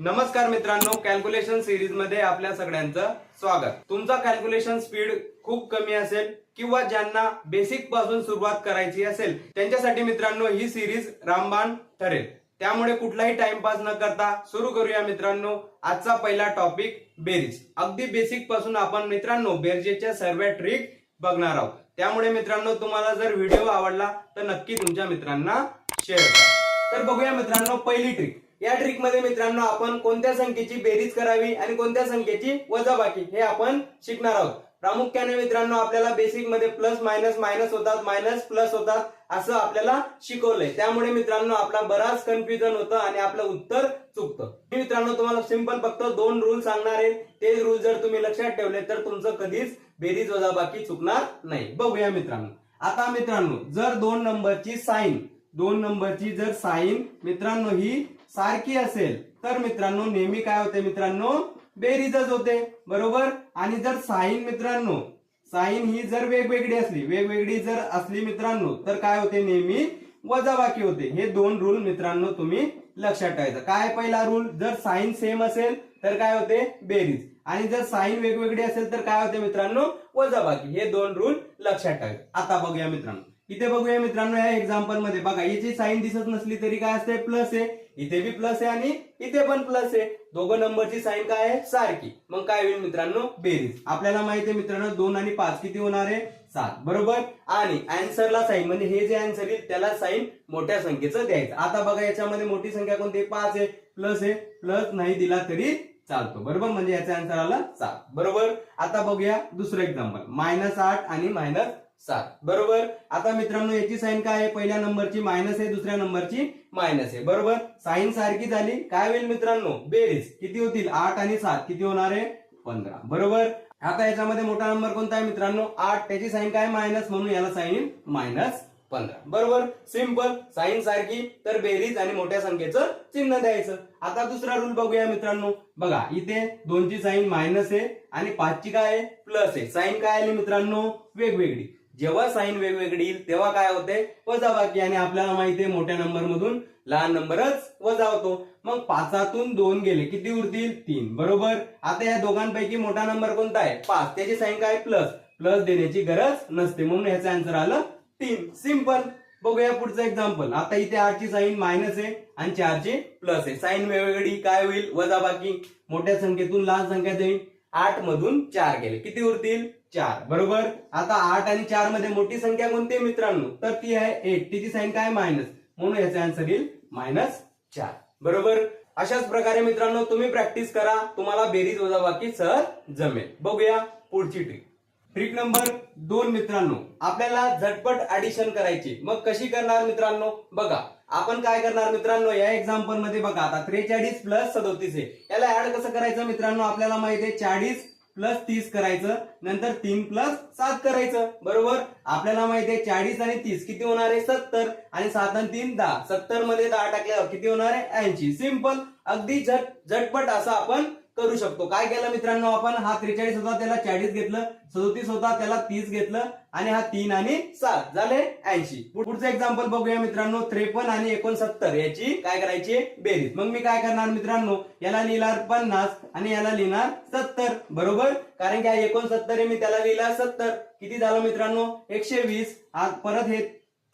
नमस्कार मित्रांनो कॅल्क्युलेशन सिरीजमध्ये आपल्या सगळ्यांचं स्वागत. तुमचा कॅल्क्युलेशन स्पीड खूप कमी असेल किंवा ज्यांना बेसिकपासून सुरुवात करायची असेल त्यांच्यासाठी मित्रांनो ही सिरीज रामबाण ठरेल. त्यामुळे कुठलाही टाइमपास न करता सुरू करूया मित्रांनो आजचा पहिला टॉपिक बेरीज अगदी बेसिकपासून आपण मित्रांनो बेरजेच्या सर्व ट्रिक बघणार आहोत. त्यामुळे मित्रांनो तुम्हाला जर व्हिडिओ आवडला तर नक्की तुमच्या मित्रांना शेअर करा. तर बघूया मित्रांनो पहिली ट्रिक या ट्रिकमध्ये मित्रांनो आपण कोणत्या संख्येची बेरीज करावी आणि कोणत्या संख्येची वजाबाकी हे आपण शिकणार आहोत. प्रामुख्याने मित्रांनो आपल्याला बेसिकमध्ये प्लस मायनस मायनस होतात मायनस प्लस होतात असं आपल्याला शिकवलंय. त्यामुळे मित्रांनो आपला बराच कन्फ्युजन होतं आणि आपलं उत्तर चुकतं. मित्रांनो तुम्हाला सिंपल फक्त दोन रूल सांगणार आहे. ते रूल जर तुम्ही लक्षात ठेवले तर तुमचं कधीच बेरीज वजाबाकी चुकणार नाही. बघूया मित्रांनो. आता मित्रांनो जर दोन नंबरची साईन दोन नंबरची जर साईन मित्रांनो ही सारखी असेल तर मित्रांनो नेहमी काय होते मित्रांनो? बेरीजच होते. बरोबर? आणि जर साईन मित्रांनो साईन ही जर वेगवेगळी असली वेगवेगळी जर असली मित्रांनो तर काय होते नेहमी? वजाबाकी होते. हे दोन रूल मित्रांनो तुम्ही लक्षात ठेवायचं. काय पहिला रूल जर साईन सेम असेल तर काय होते? बेरीज. आणि जर साईन वेगवेगळी असेल तर काय होते मित्रांनो? वजाबाकी. हे दोन रूल लक्षात ठेवायचे. आता बघूया मित्रांनो. इथे बघूया मित्रांनो या एक्झाम्पलमध्ये. बघा याची साईन दिसत नसली तरी काय असते? प्लस आहे इथे बी प्लस आहे आणि इथे पण प्लस आहे दोघं नंबरची साईन काय आहे? सारखी. मग काय होईल मित्रांनो? बेरीज. आपल्याला माहिती आहे मित्रांनो दोन आणि पाच किती होणार आहे? सात. बरोबर? आणि अँसरला साईन म्हणजे हे जे अँसर येईल त्याला साईन मोठ्या संख्येचं द्यायचं. आता बघा याच्यामध्ये मोठी संख्या कोणती? पाच आहे प्लस आहे प्लस नाही दिला तरी चालतो. बरोबर? म्हणजे याचा आन्सर आला सात. बरोबर? आता बघूया दुसरं एक्झाम्पल मायनस आठ आणि मायनस सात. बरोबर? आता मित्रांनो याची साईन काय आहे? पहिल्या नंबरची मायनस आहे दुसऱ्या नंबरची मायनस आहे. बरोबर? साईन सारखी झाली. काय होईल मित्रांनो? बेरीज. किती होतील? आठ आणि सात. किती होणार आहे? पंधरा. बरोबर? आता याच्यामध्ये मोठा नंबर कोणता आहे मित्रांनो? आठ. त्याची साईन काय? मायनस म्हणून याला साईन मायनस पंधरा. बरोबर? सिंपल साईन सारखी तर बेरीज आणि मोठ्या संख्येचं चिन्ह द्यायचं. आता दुसरा रूल बघूया मित्रांनो. बघा इथे दोनची साईन मायनस आहे आणि पाचची काय आहे? प्लस आहे. साईन काय आली मित्रांनो? वेगवेगळी. जेव्हा साईन वेगवेगळी येईल तेव्हा काय होते? वजाबाकी. आणि आपल्याला माहिती आहे मोठ्या नंबर मधून लहान नंबरच वजा होतो मग पाचातून दोन गेले किती उरतील? तीन. बरोबर? आता या दोघांपैकी मोठा नंबर कोणता आहे? पाच. त्याची साईन काय? प्लस प्लस देण्याची गरज नसते. म्हणून ह्याचं आन्सर आलं तीन. सिंपल बघूया पुढचं एक्झाम्पल आता इथे आठची साईन मायनस आहे आणि चारची प्लस आहे. साईन वेगवेगळी. काय होईल? वजाबाकी. मोठ्या संख्येतून लहान संख्या जाईल आठ मधून चार गेले किती उरतील? चार. बरोबर? आता आठ आणि चारमध्ये मोठी संख्या कोणती आहे मित्रांनो? तर ती आहे एट. तिची संख्या आहे मायनस. म्हणून याचा आन्सर येईल मायनस चार. बरोबर? अशाच प्रकारे मित्रांनो तुम्ही प्रॅक्टिस करा. तुम्हाला बेरीज वजाबाकी सहज जमेल. बघूया पुढची ट्रिक ट्रिक नंबर दोन मित्रांनो आपल्याला झटपट ऍडिशन करायची. मग कशी करणार मित्रांनो? बघा. आपण काय करणार मित्रांनो या एक्झाम्पलमध्ये बघा आता त्रेचाळीस प्लस सदोतीस आहे. याला ऍड कसं करायचं मित्रांनो आपल्याला माहिती आहे चाळीस प्लस तीस करायचं नंतर तीन प्लस सात करायचं बरोबर? आपल्याला माहिती आहे चाळीस आणि तीस किती होणार आहे? सत्तर आणि सात आणि तीन दहा. सत्तरमध्ये दहा टाकल्यावर किती होणार आहे? ऐंशी. सिंपल अगदी झट झटपट असं आपण करू शकतो. काय केलं मित्रांनो आपण? हा त्रेचाळीस होता त्याला चाळीस घेतलं. सदोतीस होता त्याला तीस घेतलं. आणि हा तीन आणि सात झाले ऐंशी. पुढचं एक्झाम्पल बघूया मित्रांनो. त्रेपन्न आणि एकोणसत्तर. याची काय करायची? बेरीज. मग मी काय करणार मित्रांनो? याला लिहिणार पन्नास आणि याला लिहिणार सत्तर. बरोबर? कारण की हा एकोणसत्तर आहे मी त्याला लिहिला सत्तर. किती झालं मित्रांनो? एकशे वीस. आज परत हे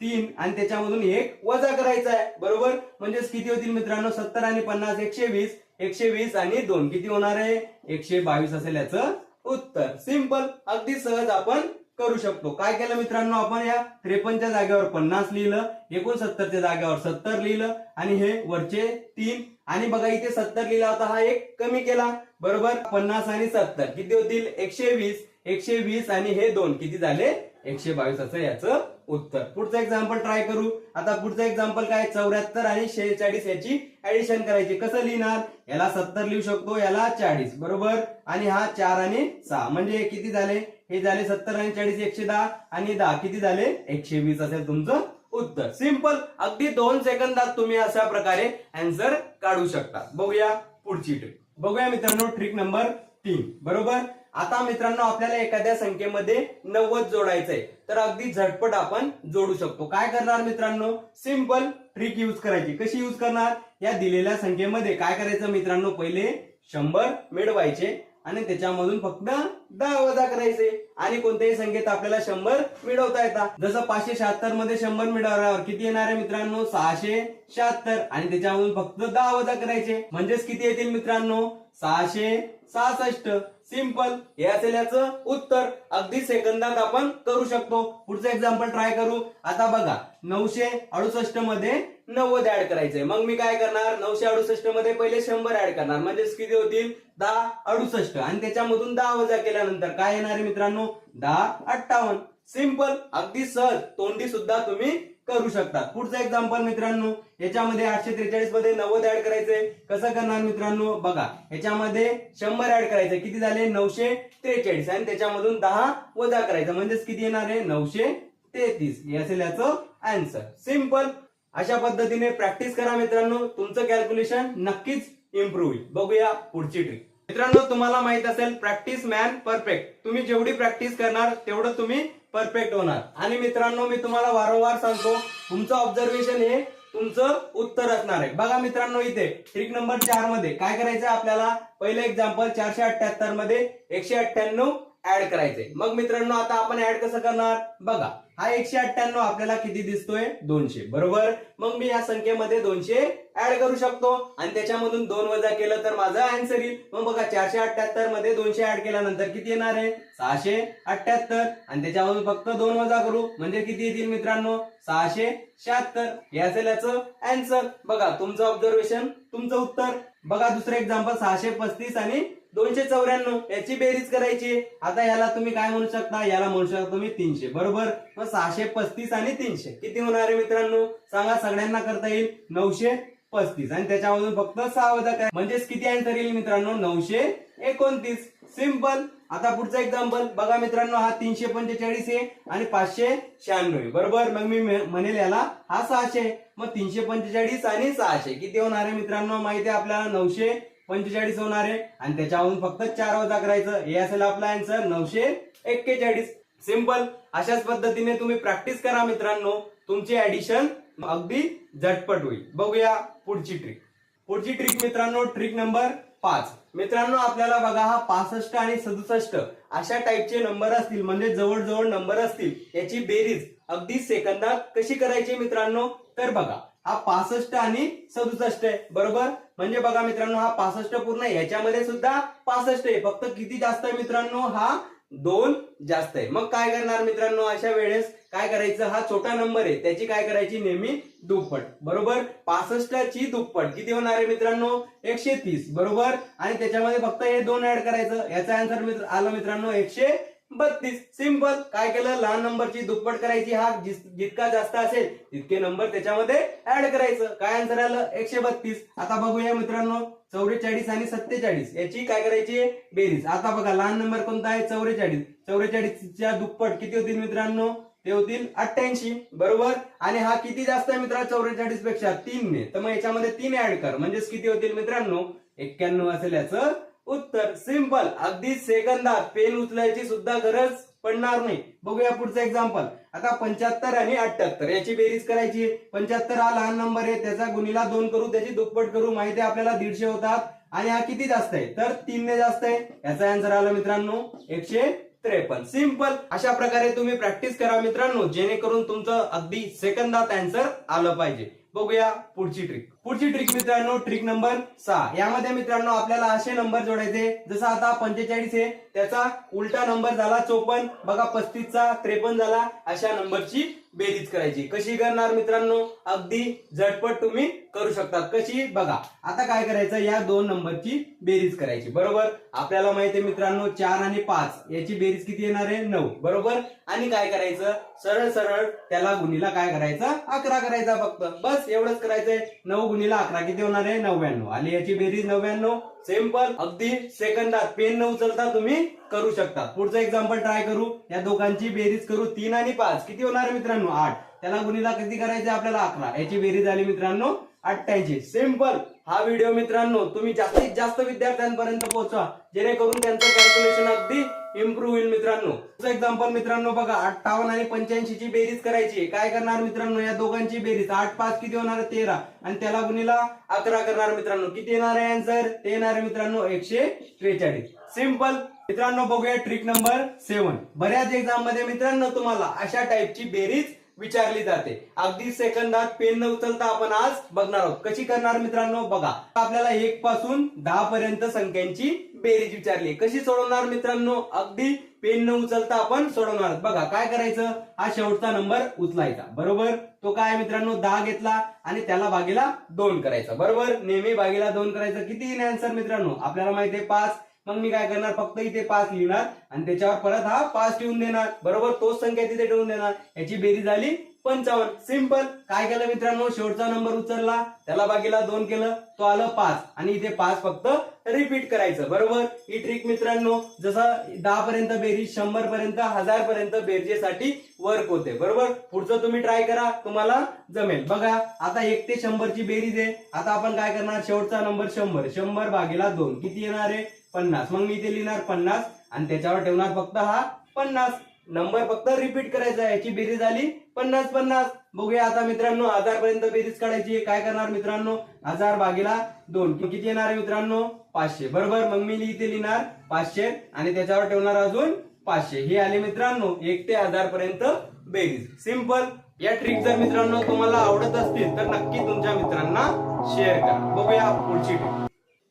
तीन आणि त्याच्यामधून एक वजा करायचा आहे. बरोबर? म्हणजेच किती होतील मित्रांनो? सत्तर आणि पन्नास एकशे वीस. एकशे वीस आणि दोन. किती होणार आहे? एकशे बावीस असेल याचं उत्तर. सिंपल अगदी सहज आपण करू शकतो. काय केलं मित्रांनो आपण या त्रेपन्नच्या जागेवर पन्नास लिहिलं एकोणसत्तरच्या जागेवर सत्तर लिहिलं आणि हे वरचे तीन. आणि बघा इथे सत्तर लिहिला होता हा एक कमी केला. बरोबर? पन्नास आणि सत्तर. किती होतील? एकशे वीस एकशे वीस आणि हे दोन. किती झाले? एकशे बावीस असं याचं उत्तर. पुढचं एक्झाम्पल ट्राय करू. आता पुढचं एक्झाम्पल काय? चौऱ्याहत्तर आणि शेहेचाळीस याची ऍडिशन करायची. कसं लिहिणार? याला सत्तर लिहू शकतो याला चाळीस. बरोबर? आणि हा चार आणि सहा. म्हणजे किती झाले? हे झाले सत्तर आणि चाळीस एकशे दहा आणि दहा. किती झाले? एकशे वीस असेल तुमचं उत्तर. सिंपल अगदी दोन सेकंदात तुम्ही अशा प्रकारे अँसर काढू शकता. बघूया पुढची ट्रिक बघूया मित्रांनो ट्रिक नंबर तीन. बरोबर? आता मित्रांनो आपल्याला एखाद्या संख्येमध्ये नव्वद जोडायचंय. तर अगदी झटपट आपण जोडू शकतो. काय करणार मित्रांनो? सिंपल ट्रिक युज करायची. कशी युज करणार? या दिलेल्या संख्येमध्ये काय करायचं मित्रांनो? पहिले शंभर मिळवायचे आणि त्याच्यामधून फक्त दहा वजा करायचे. आणि कोणत्याही संख्येत आपल्याला शंभर मिळवता येतात जसं पाचशे शहात्तरमध्ये शंभर मिळवल्यावर किती येणार आहे मित्रांनो? सहाशे शहात्तर. आणि त्याच्यामधून फक्त दहा वजा करायचे. म्हणजेच किती येतील मित्रांनो? सहाशे सहासष्ट. सिंपल. हे असेल याचं उत्तर. अगदी सेकंदात आपण करू शकतो. पुढचं एक्झाम्पल ट्राय करू. आता बघा नऊशे अडुसष्टमध्ये नव्वद ऍड करायचंय. मग मी काय करणार? नऊशे अडुसष्टमध्ये पहिले शंभर ऍड करणार. म्हणजेच किती होतील? दहा अडुसष्ट. आणि त्याच्यामधून दहा वजा केल्यानंतर काय येणार आहे मित्रांनो? दहा अठ्ठावन्न. सिंपल अगदी सहज तोंडी सुद्धा तुम्ही करू शकता पुढचं एक्झाम्पल मित्रांनो याच्यामध्ये आठशे त्रेचाळीसमध्ये नव्वद ऍड करायचंय. कसं करणार मित्रांनो? बघा याच्यामध्ये शंभर ऍड करायचं किती झाले? नऊशे त्रेचाळीस. आणि त्याच्यामधून दहा वजा करायचं. म्हणजेच किती येणार आहे? नऊशे तेहतीस. हे असेल याचं आन्सर सिंपल अशा पद्धतीने प्रॅक्टिस करा मित्रांनो. तुमचं कॅल्क्युलेशन नक्कीच इम्प्रूव्ह होईल. बघूया पुढची ट्रिक मित्रांनो तुम्हाला माहीत असेल प्रॅक्टिस मॅन परफेक्ट तुम्ही जेवढी प्रॅक्टिस करणार तेवढं तुम्ही परफेक्ट होणार. आणि मित्रांनो मी तुम्हाला वारंवार सांगतो तुमचं ऑब्झर्वेशन हे तुमचं उत्तर असणार आहे. बघा मित्रांनो इथे ट्रिक नंबर चारमध्ये काय करायचं आपल्याला? पहिलं एक्झाम्पल चारशे अठ्याहत्तरमध्ये एकशे अठ्ठ्याण्णव ऍड करायचंय. मग मित्रांनो आता आपण ऍड कसं करणार? बघा. हा एकशे अठ्ठ्याण्णव आपल्याला किती दिसतोय? दोनशे. बरोबर? मग मी या संख्येमध्ये दोनशे ऍड करू शकतो. आणि त्याच्यामधून दोन वजा केलं तर माझं आन्सर येईल. मग बघा चारशे अठ्याहत्तरमध्ये दोनशे ऍड केल्यानंतर किती येणार आहे? सहाशे अठ्याहत्तर आणि त्याच्यामधून फक्त दोन वजा करू. म्हणजे किती येतील मित्रांनो? सहाशे शहात्तर. हे असेल याचं आन्सर बघा तुमचं ऑब्झर्वेशन तुमचं उत्तर. बघा दुसरं एक्झाम्पल सहाशे पस्तीस आणि दोनशे चौऱ्याण्णव याची बेरीज करायची. आता याला तुम्ही काय म्हणू शकता? याला म्हणू शकता तुम्ही तीनशे. बरोबर? मग सहाशे पस्तीस आणि तीनशे. किती होणार आहे मित्रांनो? सांगा सगळ्यांना करता येईल. नऊशे पस्तीस. आणि त्याच्यामधून फक्त सहा वजा काय? म्हणजेच किती आन्सर येईल मित्रांनो? नऊशे एकोणतीस. सिंपल आता पुढचा एक्झाम्पल बघा मित्रांनो हा तीनशे पंचेचाळीस आहे आणि पाचशे शहाण्णव आहे. बरोबर? मग मी म्हणेल याला हा सहाशे मग तीनशे पंचेचाळीस आणि सहाशे. किती होणार आहे मित्रांनो? माहिती आहे आपल्याला. नऊशे पंचेचाळीस होणार आहे. आणि त्याच्यावरून फक्त चार वजा करायचं. हे असेल आपला आन्सर नऊशे एक्केचाळीस. सिंपल अशाच पद्धतीने तुम्ही प्रॅक्टिस करा मित्रांनो. तुमची ऍडिशन अगदी झटपट होईल. बघूया पुढची ट्रिक पुढची ट्रिक मित्रांनो ट्रिक नंबर पाच. मित्रांनो आपल्याला बघा हा पासष्ट आणि सदुसष्ट अशा टाईपचे नंबर असतील. म्हणजे जवळजवळ नंबर असतील. याची बेरीज अगदी सेकंदात कशी करायची मित्रांनो? तर बघा हा पासष्ट आणि सदुसष्ट आहे. बरोबर? म्हणजे बघा मित्रांनो हा पासष्ट पूर्ण आहे. याच्यामध्ये सुद्धा पासष्ट आहे. फक्त किती जास्त आहे मित्रांनो? हा दोन जास्त आहे. मग काय करणार मित्रांनो? अशा वेळेस काय करायचं? हा छोटा नंबर आहे. त्याची काय करायची? नेहमी दुप्पट. बरोबर? पासष्टची दुप्पट. किती होणार आहे मित्रांनो? एकशे तीस. बरोबर? आणि त्याच्यामध्ये फक्त हे दोन ऍड करायचं. याचा आन्सर मित्र आलं मित्रांनो एकशे बत्तीस. सिंपल. काय केलं? लहान नंबरची दुप्पट करायची. हा जितका जास्त असेल तितके नंबर त्याच्यामध्ये ऍड करायचं. काय आन्सर आलं? एकशे बत्तीस. आता बघूया मित्रांनो. चौवेचाळीस आणि सत्तेचाळीस. याची काय करायची? बेरीज. आता बघा लहान नंबर कोणता आहे? चौवेचाळीस. चौवेचाळीसच्या दुप्पट किती होतील मित्रांनो? ते होतील अठ्ठ्याऐंशी. बरोबर? आणि हा किती जास्त आहे मित्रांनो चौवेचाळीसपेक्षा तीन ने तर मग याच्यामध्ये तीन ऍड कर. म्हणजेच किती होतील मित्रांनो? एक्क्याण्णव असेल याचं उत्तर सिंपल. अगदी सेकंदात पेन उचलायची सुद्धा गरज पडणार नाही. बघूया पुढचं एक्झाम्पल आता पंच्याहत्तर आणि अठ्याहत्तर याची बेरीज करायची पंच्याहत्तर हा लहान नंबर आहे त्याचा गुणीला दोन करू त्याची दुप्पट करू माहिती आपल्याला दीडशे होतात. आणि हा किती जास्त आहे? तर तीनने जास्त आहे. याचा आन्सर आला मित्रांनो एकशे त्रेपन्न. सिंपल अशा प्रकारे तुम्ही प्रॅक्टिस करा मित्रांनो जेणेकरून तुमचं अगदी सेकंदात आन्सर आलं पाहिजे. बघूया पुढची ट्रिक पुढची ट्रिक मित्रांनो ट्रिक नंबर सहा. यामध्ये मित्रांनो आपल्याला असे नंबर जोडायचे जसं आता पंचेचाळीस आहे त्याचा उलटा नंबर झाला चोपन्न. बघा पस्तीसचा त्रेपन्न झाला अशा नंबरची बेरीज करायची. कशी करणार मित्रांनो? अगदी झटपट तुम्ही करू शकता कशी? बघा आता काय करायचं? या दोन नंबरची बेरीज करायची. बरोबर? आपल्याला माहिती आहे मित्रांनो चार आणि पाच. याची बेरीज किती येणार आहे? नऊ. बरोबर? आणि काय करायचं? सरळ सरळ त्याला गुणीला काय करायचं? अकरा करायचा फक्त. बस. एवढंच करायचंय. नऊ गुणीला अकरा किती होणार आहे? नव्याण्णव. आणि याची बेरीज नव्याण्णव. सिंपल अगदी सेकंदात. पेन न उचलता तुम्ही करू शकता. पुढचं एक्झाम्पल ट्राय करू. या दोघांची बेरीज करू. तीन आणि पाच. किती होणार आहे मित्रांनो? आठ. त्याला गुणीला किती करायचे आपल्याला अकरा. याची बेरीज आली मित्रांनो अठ्ठ्याऐंशी. सिंपल हा व्हिडिओ मित्रांनो तुम्ही जास्तीत जास्त विद्यार्थ्यांपर्यंत पोहोचवा. जेणेकरून त्यांचं कॅल्क्युलेशन अगदी इम्प्रूव्ह होईल मित्रांनो. एक्झाम्पल मित्रांनो बघा अठ्ठावन्न आणि पंच्याऐंशी ची बेरीज करायची. काय करणार मित्रांनो? या दोघांची बेरीज. आठ पाच किती होणार? तेरा. आणि त्याला गुणीला अकरा करणार मित्रांनो. किती येणार आहे आन्सर ते येणार आहे मित्रांनो एकशे त्रेचाळीस. सिंपल मित्रांनो बघूया ट्रिक नंबर सेवन बऱ्याच एक्झाममध्ये मित्रांनो तुम्हाला अशा टाइपची बेरीज विचारली जाते. अगदी सेकंदात पेन न उचलता आपण आज बघणार आहोत. कशी करणार मित्रांनो? बघा आपल्याला एक पासून दहा पर्यंत संख्यांची बेरीज विचारली. कशी सोडवणार मित्रांनो? अगदी पेन न उचलता आपण सोडवणार. बघा काय करायचं? हा शेवटचा नंबर उचलायचा. बरोबर? तो काय मित्रांनो? दहा घेतला आणि त्याला बागेला दोन करायचा. बरोबर? नेहमी बागेला दोन करायचं. किती आन्सर मित्रांनो. आपल्याला माहिती आहे पाच. मग मी काय करणार? फक्त इथे पाच लिहिणार आणि त्याच्यावर परत हा पाच ठेवून देणार. बरोबर? तोच संख्या तिथे ठेवून देणार. याची बेरीज झाली पंचावन्न सिंपल काय केलं मित्रांनो? शेवटचा नंबर उचलला. त्याला बाकीला दोन केलं. तो आलं पाच. आणि इथे पाच फक्त रिपीट करायचं. बरोबर? ही ट्रिक मित्रांनो जसं दहा पर्यंत बेरीज शंभर पर्यंत हजार पर्यंत बेरजेसाठी वर्क होते. बरोबर? पुढचं तुम्ही ट्राय करा. तुम्हाला जमेल. बघा आता एक ते शंभरची बेरीज आहे आता आपण काय करणार? शेवटचा नंबर शंभर. शंभर भागीला दोन. किती येणार आहे? पन्नास. मग मी इथे लिहिणार पन्नास. आणि त्याच्यावर ठेवणार फक्त हा पन्नास. नंबर फक्त रिपीट करायचा आहे. याची बेरीज आली. पन्नास पन्नास. बघूया आता मित्रांनो हजार पर्यंत बेरीज काढायची काय करणार मित्रांनो? हजार भागीला दोन. किती येणार आहे मित्रांनो? पाचशे. बरोबर? मग मी इथे लिहिणार पाचशे आणि त्याच्यावर ठेवणार अजून पाचशे. हे आले मित्रांनो एक ते हजार पर्यंत बेरीज. सिंपल या ट्रिक जर मित्रांनो तुम्हाला आवडत असतील तर नक्की तुमच्या मित्रांना शेअर करा. बघूया पुढची ट्रिक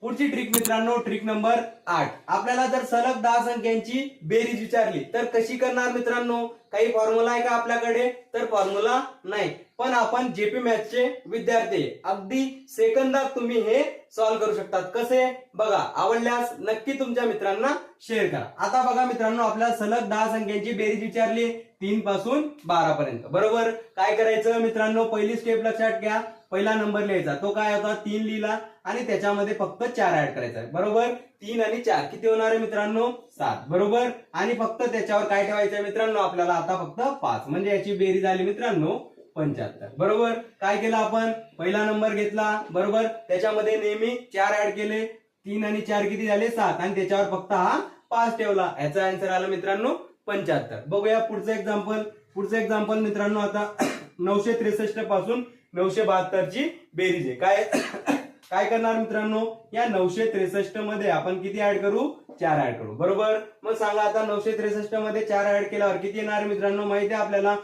पुढची ट्रिक मित्रांनो ट्रिक नंबर आठ. आपल्याला जर सलग दहा संख्यांची बेरीज विचारली तर कशी करणार मित्रांनो? काही फॉर्म्युला आहे का आपल्याकडे? तर फॉर्म्युला नाही. पण आपण जेपी मॅथचे विद्यार्थी. अगदी सेकंदात तुम्ही हे सॉल्व्ह करू शकतात. कसे? बघा आवडल्यास नक्की तुमच्या मित्रांना शेअर करा. आता बघा मित्रांनो आपल्याला सलग दहा संख्यांची बेरीज विचारली तीन पासून बारा पर्यंत. बरोबर? काय करायचं मित्रांनो? पहिली स्टेप लक्षात घ्या. पहिला नंबर लिहायचा. तो काय होता? तीन लिहिला. आणि त्याच्यामध्ये फक्त चार ऍड करायचा आहे. बरोबर? तीन आणि चार. किती होणार आहे मित्रांनो? सात. बरोबर? आणि फक्त त्याच्यावर काय ठेवायचं आहे मित्रांनो? आपल्याला आता फक्त पाच. म्हणजे याची बेरीज आली मित्रांनो पंच्याहत्तर. बरोबर? काय केलं आपण? पहिला नंबर घेतला. बरोबर? त्याच्यामध्ये नेहमी चार ऍड केले. तीन आणि चार किती झाले? सात. आणि त्याच्यावर फक्त हा पाच ठेवला. याचा आन्सर आला मित्रांनो पंच्याहत्तर. बघूया पुढचं एक्झाम्पल पुढचं एक्झाम्पल मित्रांनो आता नऊशे त्रेसष्टपासून नऊशे बहात्तरची बेरीज आहे. काय? काय करणार मित्रांनो? या नऊशे त्रेसष्टमध्ये आपण किती ऍड करू? चार ऍड करू. बरोबर? मग सांगा आता नऊशे त्रेसष्टमध्ये चार ऍड केल्यावर किती येणार मित्रांनो? माहिती आहे आपल्याला?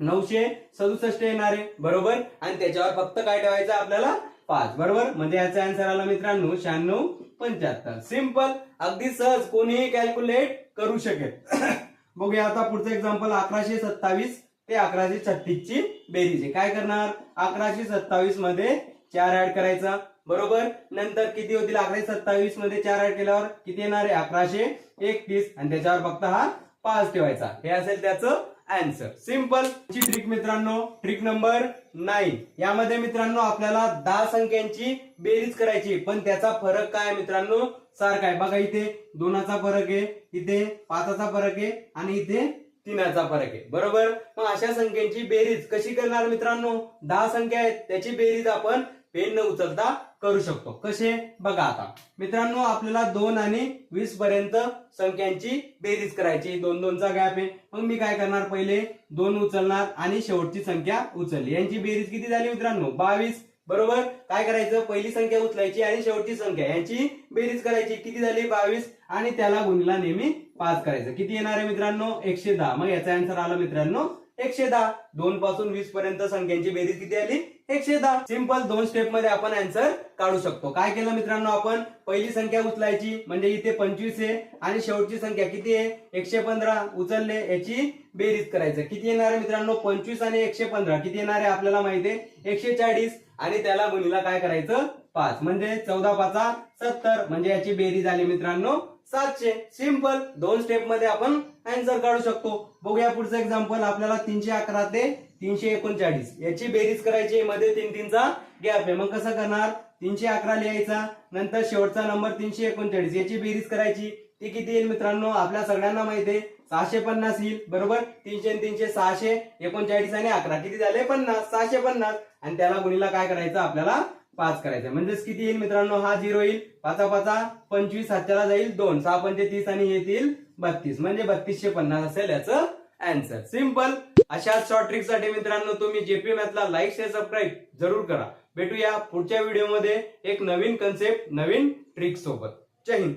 नऊशे सदुसष्ट येणार आहे. बरोबर? आणि त्याच्यावर फक्त काय ठेवायचं आपल्याला? पाच. बरोबर? म्हणजे याचा आन्सर आला मित्रांनो शहाण्णव पंच्याहत्तर. सिंपल अगदी सहज. कोणीही कॅल्क्युलेट करू शकेल. बघूया आता पुढचं एक्झाम्पल अकराशे सत्तावीस ते अकराशे छत्तीस ची बेरीज आहे. काय करणार? अकराशे सत्तावीसमध्ये चार ऍड करायचा. बरोबर? नंतर किती होतील अकराशे सत्तावीसमध्ये चार ऍड केल्यावर किती येणार आहे? अकराशे एकतीस. आणि त्याच्यावर फक्त हा पाच ठेवायचा. हे असेल त्याचं आन्सर सिंपल ची ट्रिक मित्रांनो. ट्रिक नंबर नाईन यामध्ये मित्रांनो आपल्याला दहा संख्यांची बेरीज करायची. पण त्याचा फरक काय मित्रांनो? सारखा आहे. बघा इथे दोनाचा फरक आहे इथे पाचाचा फरक आहे आणि इथे तीनाचा फरक आहे. बरोबर? मग अशा संख्यांची बेरीज कशी करणार मित्रांनो? दहा संख्या आहेत त्याची बेरीज आपण पेन न उचलता करू शकतो. कसे? बघा आता. मित्रांनो आपल्याला दोन आणि वीस पर्यंत संख्यांची बेरीज करायची. दोन दोनचा गॅप आहे. मग मी काय करणार? पहिले दोन उचलणार आणि शेवटची संख्या उचलली. यांची बेरीज किती झाली मित्रांनो? बावीस. बरोबर? काय करायचं? पहिली संख्या उचलायची आणि शेवटची संख्या. यांची बेरीज करायची. किती झाली? बावीस. आणि त्याला गुणीला नेहमी पाच करायचं. किती येणार आहे मित्रांनो? एकशे दहा. मग याचा आन्सर आला मित्रांनो एकशे दहा. दोन पासून वीस पर्यंत संख्यांची बेरीज किती आली? एकशे दहा. सिंपल दोन स्टेपमध्ये आपण आन्सर काढू शकतो. काय केलं मित्रांनो आपण? पहिली संख्या उचलायची म्हणजे इथे पंचवीस आहे आणि शेवटची संख्या किती आहे? एकशे पंधरा. उचलले याची बेरीज करायचं. किती येणार आहे मित्रांनो? पंचवीस आणि एकशे पंधरा. किती येणार आहे आपल्याला माहिती आहे? एकशे चाळीस. आणि त्याला गुणीला काय करायचं? पाच. म्हणजे चौदा पाचा सत्तर. म्हणजे याची बेरीज आली मित्रांनो सातशे. सिंपल दोन स्टेपमध्ये आपण अँसर काढू शकतो. बघूया पुढचं एक्झाम्पल आपल्याला तीनशे अकरा ते तीनशे एकोणचाळीस. याची बेरीज करायची मध्ये तीन तीनचा गॅप आहे. मग कसं करणार? तीनशे अकरा लिहायचा नंतर शेवटचा नंबर तीनशे एकोणचाळीस. याची बेरीज करायची. ती किती येईल मित्रांनो? आपल्या सगळ्यांना माहिती आहे. सहाशे पन्नास येईल. बरोबर? तीनशे आणि तीनशे सहाशे एकोणचाळीस आणि अकरा. किती झाले? पन्नास. सहाशे पन्नास. आणि त्याला गुणीला काय करायचं? आपल्याला पाच करायचं म्हणजेच किती येईल मित्रांनो? हा झिरो येईल. पाचा पाचा पंचवीस हत्याला जाईल दोन. सहा पंचे तीस आणि येतील बत्तीस. म्हणजे बत्तीसशे पन्नास असेल याचं अँसर सिंपल अशा शॉर्ट ट्रिकसाठी मित्रांनो तुम्ही जेपी मॅथला लाईक शेअर सबस्क्राईब जरूर करा. भेटूया पुढच्या व्हिडिओमध्ये एक नवीन कन्सेप्ट नवीन ट्रिक सोबत. जय हिंद.